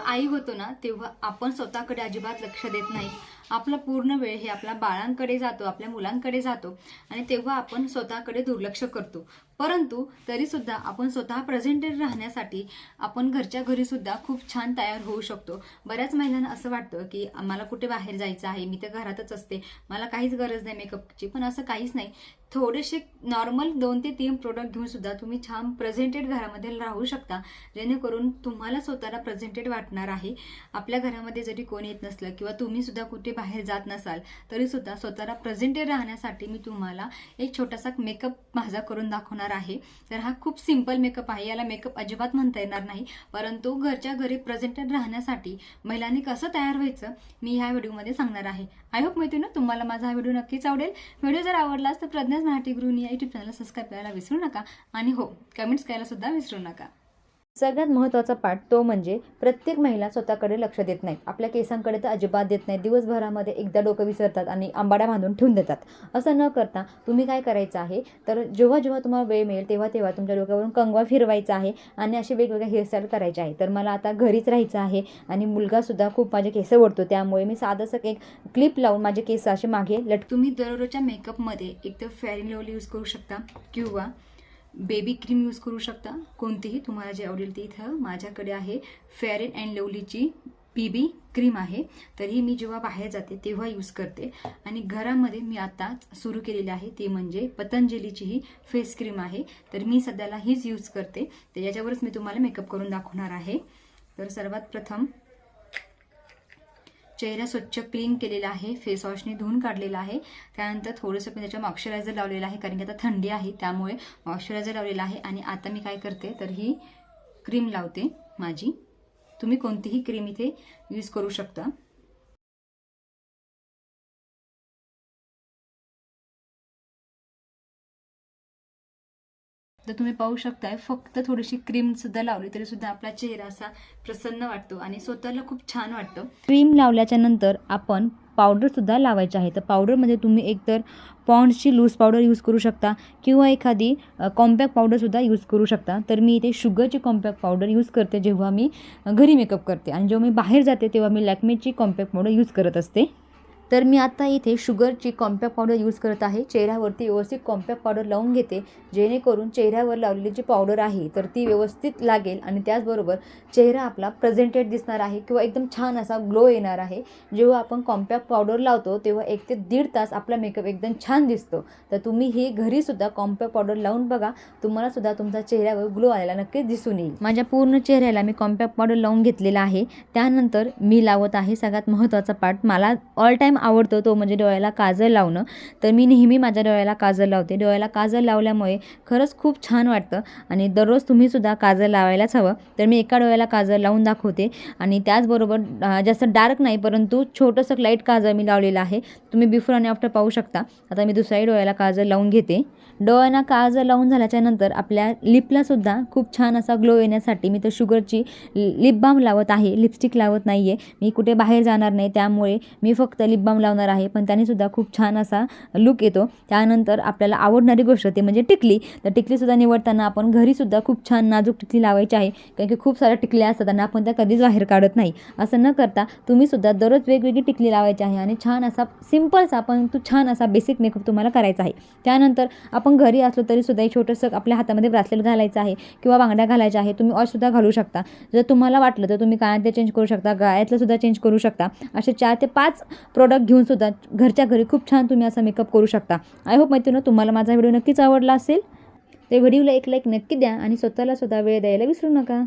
जेव्हा आई होतो ना तेव्हा आपण स्वतःकडे अजिबात लक्ष देत नाही. आपला पूर्ण वेळ हे आपल्या बाळांकडे जातो आपल्या मुलांकडे जातो आणि तेव्हा आपण स्वतःकडे दुर्लक्ष करतो. परंतु तरीसुद्धा आपण स्वतः प्रेझेंटेड राहण्यासाठी आपण घरच्या घरीसुद्धा खूप छान तयार होऊ शकतो. बऱ्याच महिलांना असं वाटतं की मला कुठे बाहेर जायचं आहे मी तर घरातच असते मला काहीच गरज नाही मेकअपची पण असं काहीच नाही. थोडेसे नॉर्मल दोन ते तीन प्रोडक्ट घेऊन सुद्धा तुम्ही छान प्रेझेंटेड घरामध्ये राहू शकता. जेणेकरून तुम्हाला स्वतःला प्रेझेंटेड वाटणार आहे. आपल्या घरामध्ये जरी कोणी येत नसलं किंवा तुम्हीसुद्धा कुठे बाहेर जात नसाल तरीसुद्धा स्वतःला प्रेझेंटेड राहण्यासाठी मी तुम्हाला एक छोटासा मेकअप माझा करून दाखवणार आहे. तर हा खूप सिंपल मेकअप आहे. याला मेकअप अजिबात म्हणता येणार नाही. परंतु घरच्या घरी प्रेझेंटेड राहण्यासाठी महिलांनी कसं तयार व्हायचं मी ह्या व्हिडिओमध्ये सांगणार आहे. आय होप माहिती ना तुम्हाला माझा हा व्हिडिओ नक्कीच आवडेल. व्हिडिओ जर आवडलाच तर प्रज्ञाच मराठी गृहिणी या युट्यूब चॅनलला सबस्क्राईब करायला विसरू नका. आणि हो कमेंट्स करायला सुद्धा विसरू नका. सगळ्यात महत्त्वाचा पाठ तो म्हणजे प्रत्येक महिला स्वतःकडे लक्ष देत नाहीत. आपल्या केसांकडे तर अजिबात देत नाहीत. दिवसभरामध्ये एकदा डोकं विसरतात आणि आंबाड्या बांधून ठेवून देतात. असं न करता तुम्ही काय करायचं आहे? तर जेव्हा जेव्हा तुम्हाला वेळ मिळेल तेव्हा तेव्हा तुमच्या डोक्यावरून कंगवा फिरवायचा आहे आणि असे वेगवेगळ्या हेअरस्टाईल करायचे आहे. तर मला आता घरीच राहायचं आहे आणि मुलगासुद्धा खूप माझे केस ओढतो. त्यामुळे मी साधंसं एक क्लिप लावून माझे केस असे मागे लट तुम्ही दररोजच्या मेकअपमध्ये एक तर फेअर अँड लवली यूज करू शकता किंवा बेबी क्रीम यूज करू शकता. कोणतीही तुम्हाला जे आवडेल ते इथं माझ्याकडे आहे. फेअर अँड लवलीची बीबी क्रीम आहे. तर ही मी जेव्हा बाहेर जाते तेव्हा यूज करते. आणि घरामध्ये मी आता सुरू केलेली आहे ती म्हणजे पतंजलीची ही फेस क्रीम आहे. तर मी सध्याला हीच यूज करते. तर याच्यावरच मी तुम्हाला मेकअप करून दाखवणार आहे. तर सर्वात प्रथम चेहरा स्वच्छ क्लीन केलेला आहे फेस वॉशने धुवून काढलेला आहे. त्यानंतर थोडंसं मी त्याच्या मॉइश्चरायझर लावलेलं आहे कारण की आता थंडी आहे त्यामुळे मॉइश्चरायझर लावलेलं आहे. आणि आता मी काय करते तर ही क्रीम लावते माझी. तुम्ही कोणतीही क्रीम इथे यूज करू शकता. तर तुम्ही पाहू शकताय फक्त थोडीशी क्रीम सुद्धा लावली तरी सुद्धा आपला चेहरा असा प्रसन्न वाटतो आणि स्वतःला खूप छान वाटतं. क्रीम लावल्याच्या नंतर आपण पावडरसुद्धा लावायचे आहे. तर पावडरमध्ये तुम्ही एकतर पॉन्ड्सची लूज पावडर यूज करू शकता किंवा एखादी कॉम्पॅक्ट पावडरसुद्धा यूज करू शकता. तर मी इथे शुगरची कॉम्पॅक्ट पावडर यूज करते जेव्हा मी घरी मेकअप करते. आणि जेव्हा मी बाहेर जाते तेव्हा मी लॅक्मेची कॉम्पॅक्ट पावडर यूज करत असते. तर मी आता इथे शुगरची कॉम्पॅक्ट पावडर यूज करत आहे. चेहऱ्यावरती व्यवस्थित कॉम्पॅक्ट पावडर लावून घेते. जेणेकरून चेहऱ्यावर लावलेली जी पावडर आहे तर ती व्यवस्थित लागेल आणि त्याचबरोबर चेहरा आपला प्रेझेंटेड दिसणार आहे किंवा एकदम छान असा ग्लो येणार आहे. जेव्हा आपण कॉम्पॅक्ट पावडर लावतो तेव्हा एक ते दीड तास आपला मेकअप एकदम छान दिसतो. तर तुम्ही हे घरीसुद्धा कॉम्पॅक्ट पावडर लावून बघा. तुम्हाला सुद्धा तुमच्या चेहऱ्यावर ग्लो आलेला नक्कीच दिसून येईल. माझ्या पूर्ण चेहऱ्याला मी कॉम्पॅक्ट पावडर लावून घेतलेला आहे. त्यानंतर मी लावत आहे सगळ्यात महत्त्वाचा पार्ट. मला ऑल टाईम आवडतो तो म्हणजे डोळ्याला काजळ लावणं. तर मी नेहमी माझ्या डोळ्याला काजळ लावते. डोळ्याला काजळ लावल्यामुळे खरंच खूप छान वाटतं आणि दररोज तुम्हीसुद्धा काजळ लावायलाच हवं. तर मी एका डोळ्याला काजळ लावून दाखवते आणि त्याचबरोबर जास्त डार्क नाही परंतु छोटंसं लाइट काजळ मी लावलेलं आहे. तुम्ही बिफोर आणि आफ्टर पाहू शकता. आता मी दुसऱ्याही डोळ्याला काजळ लावून घेते. डोळ्यांना काजळ लावून झाल्याच्यानंतर आपल्या लिपलासुद्धा खूप छान असा ग्लो येण्यासाठी मी तर शुगरची लिप बाम लावत आहे. लिपस्टिक लावत नाही आहे मी कुठे बाहेर जाणार नाही. त्यामुळे मी फक्त लिप बाम लावणार आहे पण त्याने सुद्धा खूप छान असा लुक येतो. त्यानंतर आपल्याला आवडणारी गोष्ट ते म्हणजे टिकली. तर टिकलीसुद्धा निवडताना आपण घरीसुद्धा खूप छान नाजूक टिकली लावायची आहे कारण की खूप साऱ्या टिकल्या असतात आणि आपण त्या कधीच बाहेर काढत नाही. असं न करता तुम्हीसुद्धा दररोज वेगवेगळी टिकली लावायची आहे आणि छान असा सिम्पलचा पण तो छान असा बेसिक मेकअप तुम्हाला करायचा आहे. त्यानंतर आपण घरी असलो तरीसुद्धा एक छोटंसं आपल्या हातामध्ये ब्रासलेट घालायचं आहे किंवा बांगड्या घालायच्या आहे तुम्ही ऑशसुद्धा घालू शकता. जर तुम्हाला वाटलं तर तुम्ही कानातले चेंज करू शकता गाळ्यातलं सुद्धा चेंज करू शकता. असे चार ते पाच प्रोडक्ट घेऊन सुद्धा घरच्या घरी खूप छान तुम्ही असा मेकअप करू शकता. आय होप माहिती तुम्हाला माझा व्हिडिओ नक्कीच आवडला असेल. तर व्हिडिओला एक लाईक नक्की द्या आणि स्वतःला सुद्धा वेळ द्यायला विसरू नका.